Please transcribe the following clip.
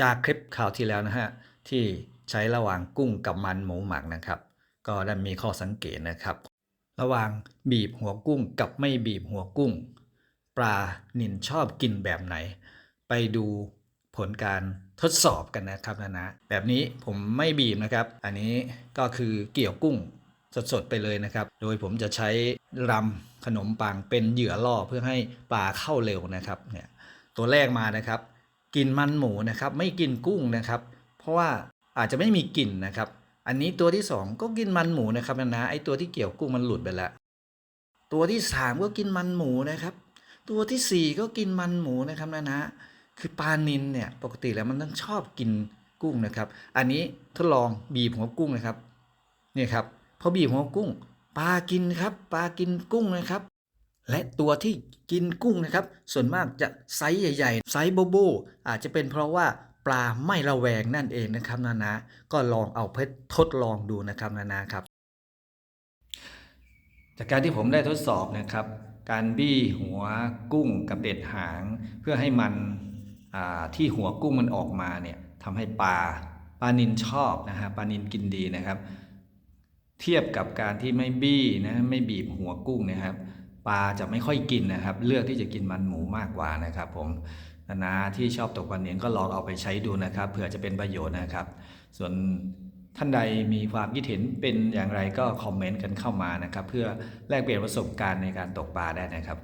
จากคลิปข่าวที่แล้วนะฮะที่ใช้ระหว่างกุ้งกับมันหมูหมักนะครับ ก็ได้มีข้อสังเกตนะครับ ระหว่างบีบหัวกุ้งกับไม่บีบหัวกุ้ง ปลานินชอบกินแบบไหน ไปดูผลการทดสอบกันนะครับนะนะแบบนี้ผมไม่บีบนะครับ อันนี้ก็คือเกี่ยวกุ้งสดๆไปเลยนะครับ โดยผมจะใช้รำขนมปังเป็นเหยื่อล่อเพื่อให้ปลาเข้าเร็วนะครับเนี่ยตัวแรกมานะครับ กินมันหมูนะครับ ไม่กินกุ้งนะครับ เพราะว่าอาจจะไม่มีกลิ่นนะครับ อันนี้ตัวที่สองก็กินมันหมูนะครับนะนะไอตัวที่เกี่ยวกุ้งมันหลุดไปแล้วตัวที่สามก็กินมันหมูนะครับ ตัวที่สี่ก็กินมันหมูนะครับนะนะคือปลานินเนี่ยปกติแล้วมันต้องชอบกินกุ้งนะครับ อันนี้ทดลองบีบหัวกุ้งนะครับเนี่ยครับพอบีบหัวกุ้งปลากินครับปลากินกุ้งนะครับ และตัวที่กินกุ้งนะครับ ส่วนมากจะไซส์ใหญ่ ๆ ไซส์โบโบอาจจะเป็นเพราะว่าปลาไม่ระแวงนั่นเองนะครับนานา ก็ลองเอาเพชรทดลองดูนะครับนานาครับ จากการที่ผมได้ทดสอบนะครับ การบี้หัวกุ้งกับเด็ดหาง เพื่อให้มันที่หัวกุ้งมันออกมาเนี่ยทำให้ปลาปลานินชอบนะฮะปลานินกินดีนะครับ เทียบกับการที่ไม่บี้นะไม่บีบหัวกุ้งนะครับ ปลาจะไม่ค่อยกินนะครับ เลือกที่จะกินมันหมูมากกว่านะครับ ผมนานาที่ชอบตกปลาเนียนก็ลองเอาไปใช้ดูนะครับเผื่อจะเป็นประโยชน์นะครับ ส่วนท่านใดมีความคิดเห็นเป็นอย่างไรก็คอมเมนต์กันเข้ามานะครับ เพื่อแลกเปลี่ยนประสบการณ์ในการตกปลาได้นะครับ